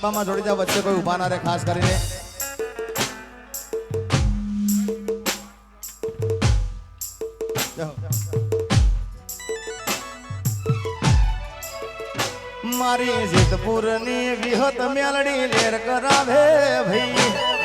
ગરબામાં જોડી જાવ વચ્ચે કોઈ ઊભા ના રહે, ખાસ કરીને. મારી જીતપુરની વિહત મેલડી લેર કરાવે ભાઈ.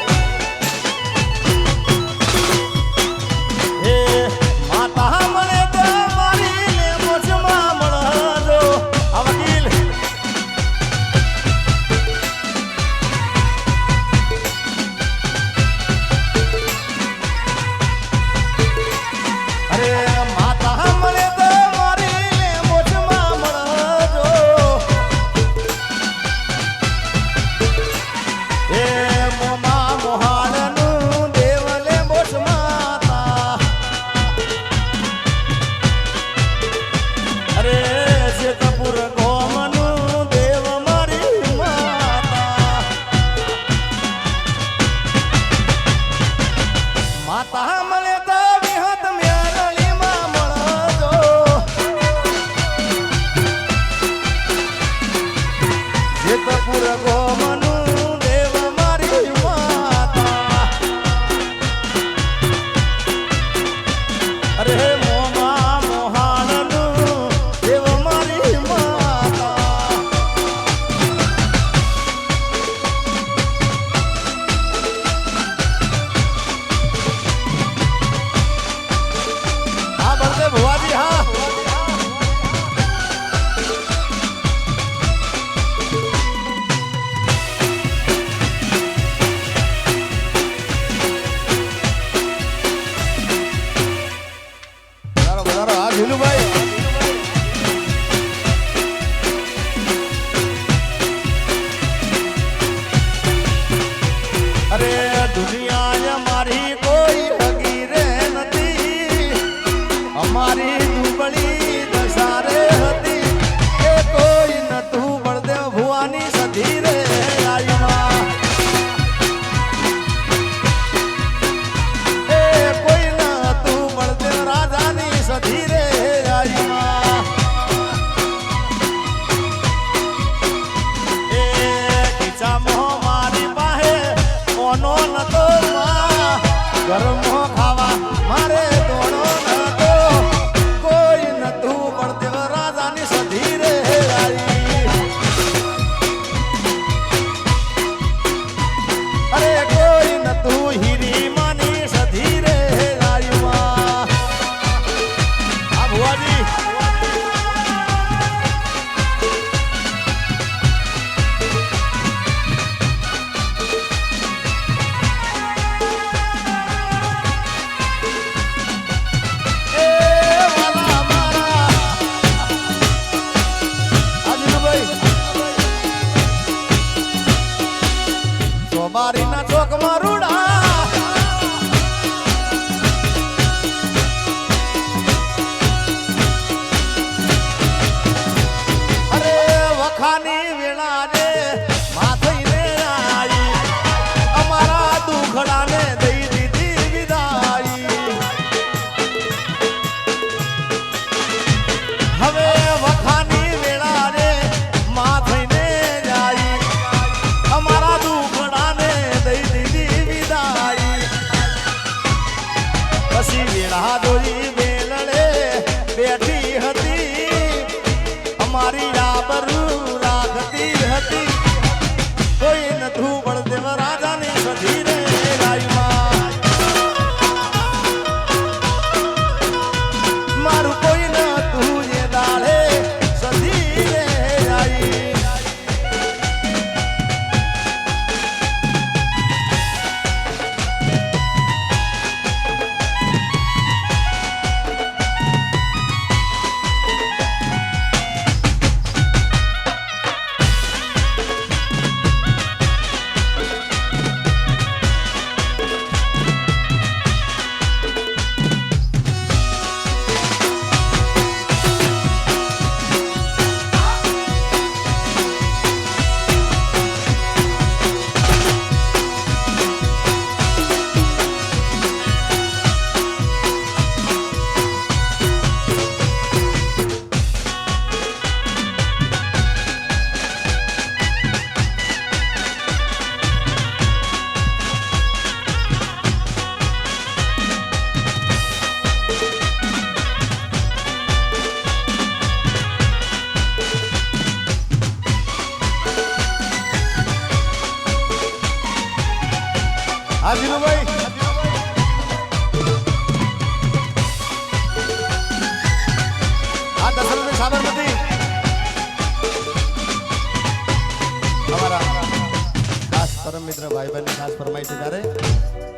ખાસ પરમ મિત્ર ભાઈ બહેનની ખાસ ફરમાય છે તારે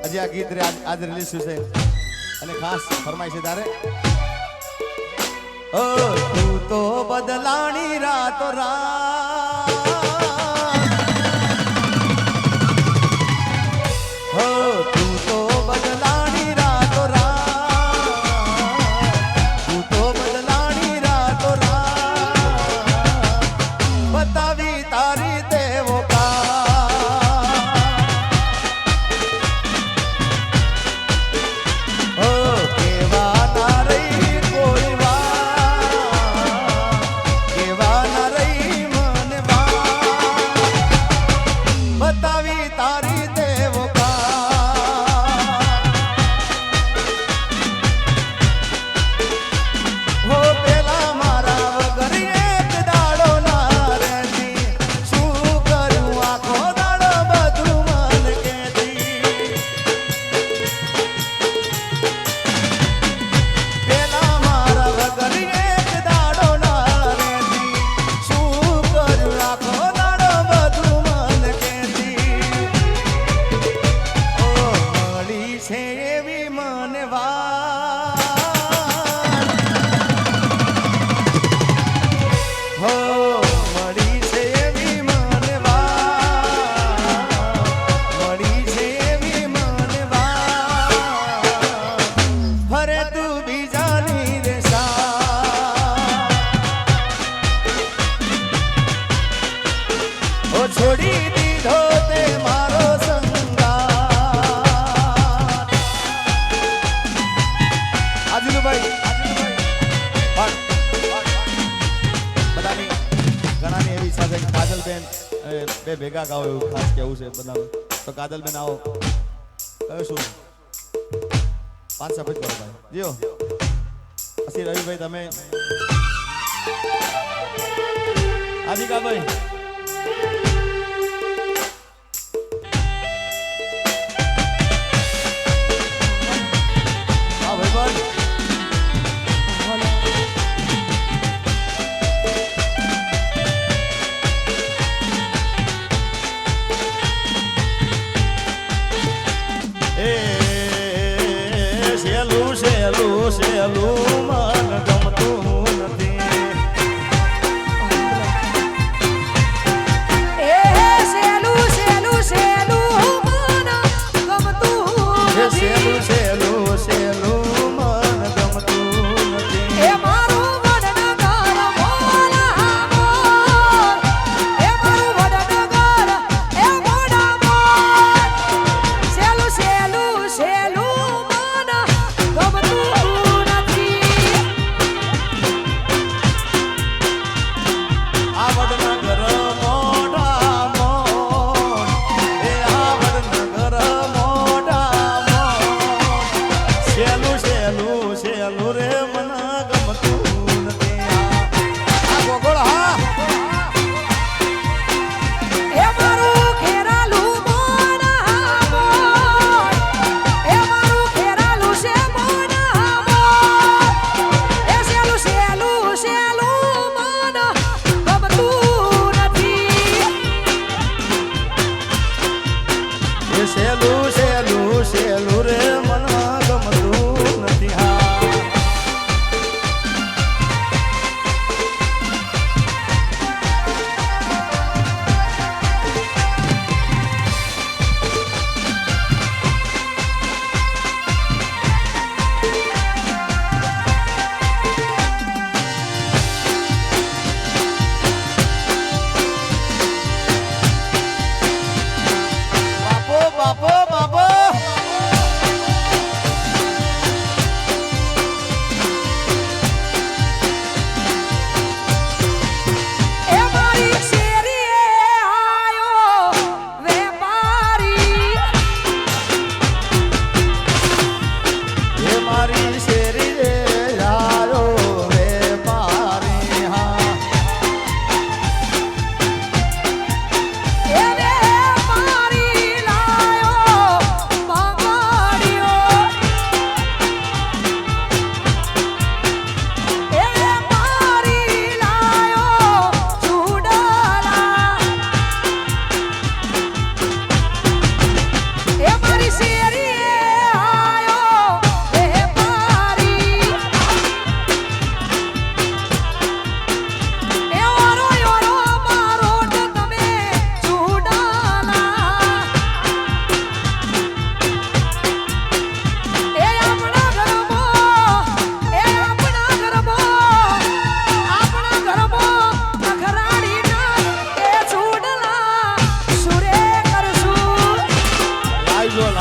હજી આ ગીત આજ રિલીઝ થયું છે. અને ખાસ ફરમાય છે તારે તું તો બદલાણી રાતો રાત આવો એવું ખાસ કેવું છે બધા તો કાદલબેન આવો. કયો શું? પાંચ સફેદ કરો ભાઈ. જીઓ. પછી રવિભાઈ, તમે. આદિકાભાઈ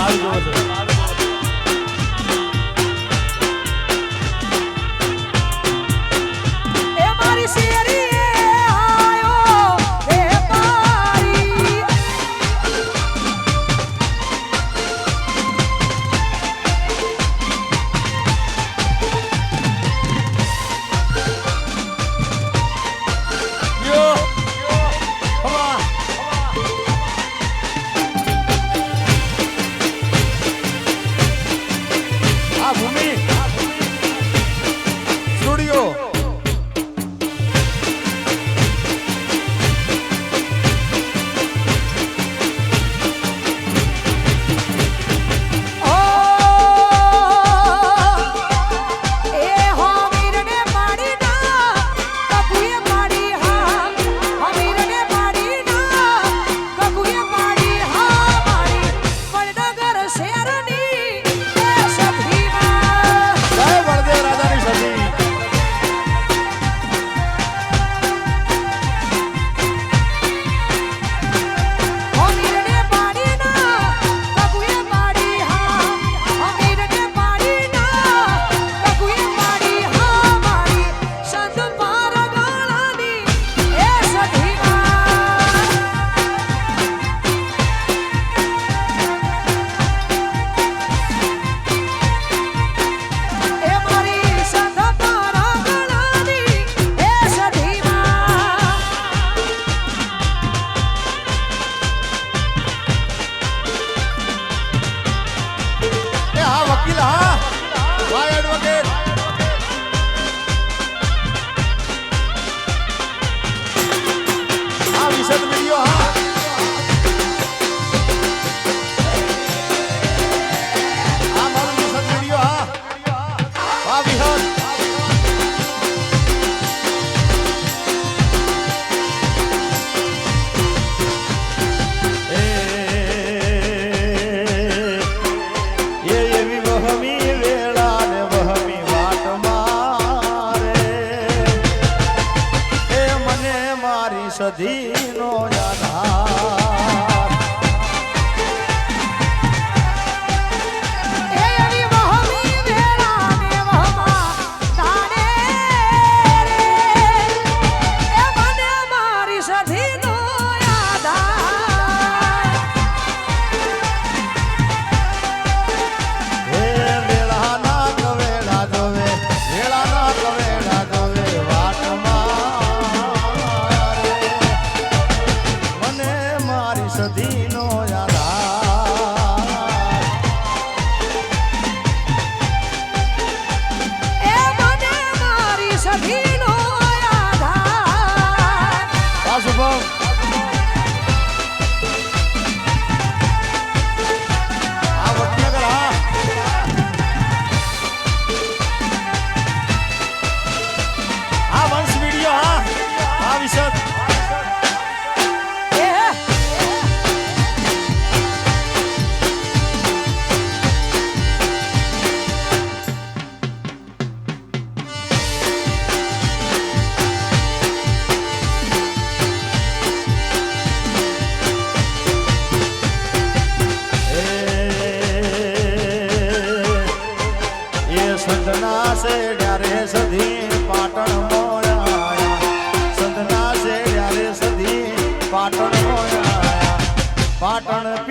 I love ah, ઔષધિનો આધાર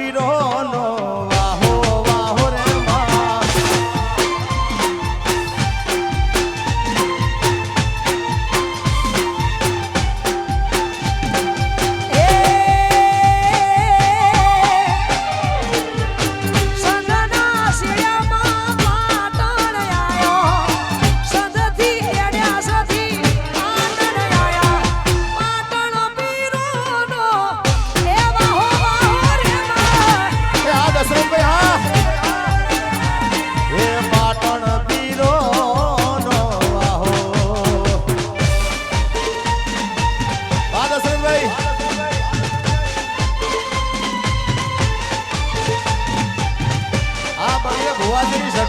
বিরণ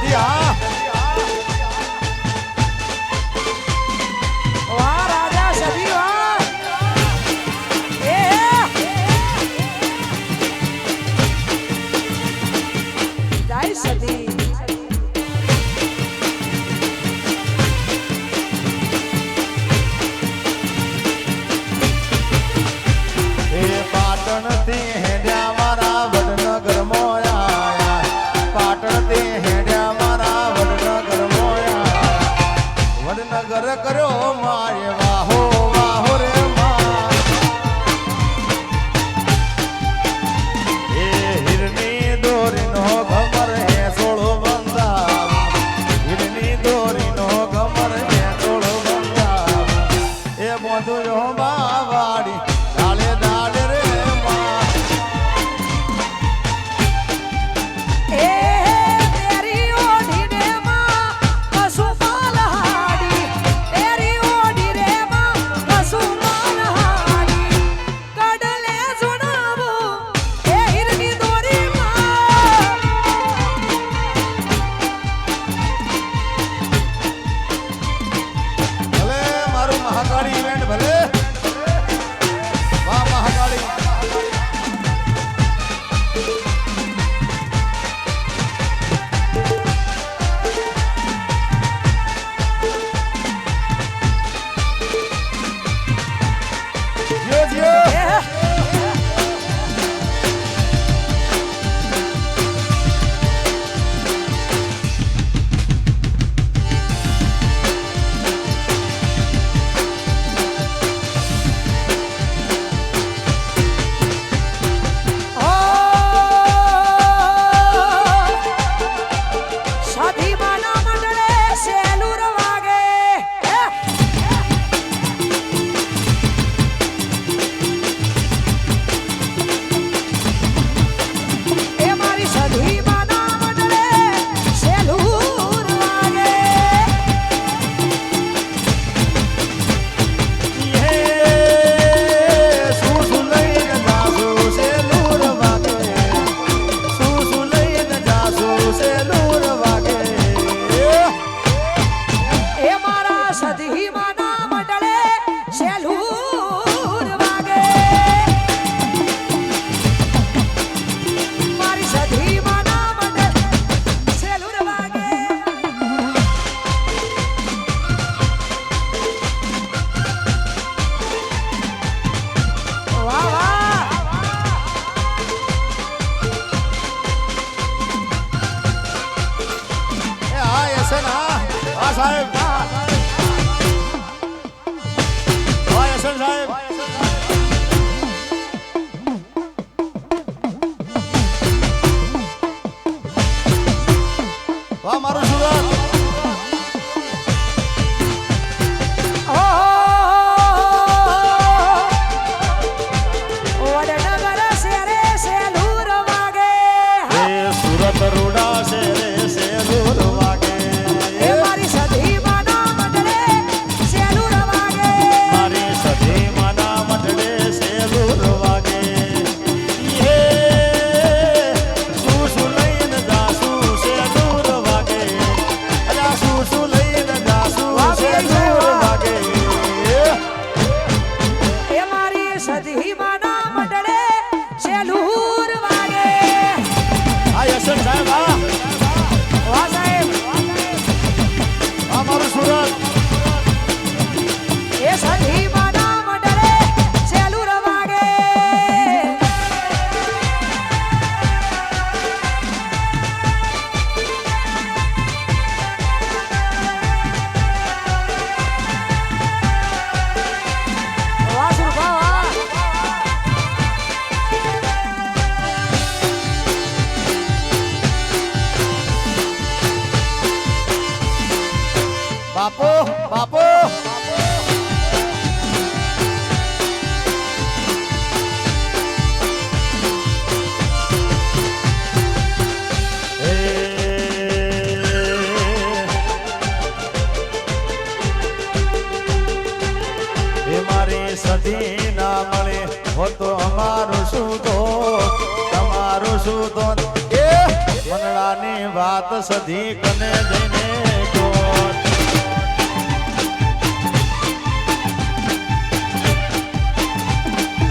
いや。શું તો? તમારું શું તો? એ મંગળાની વાત સધી કને જઈને કહો.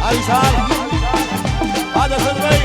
આ વિશાલ આ દશરથભાઈ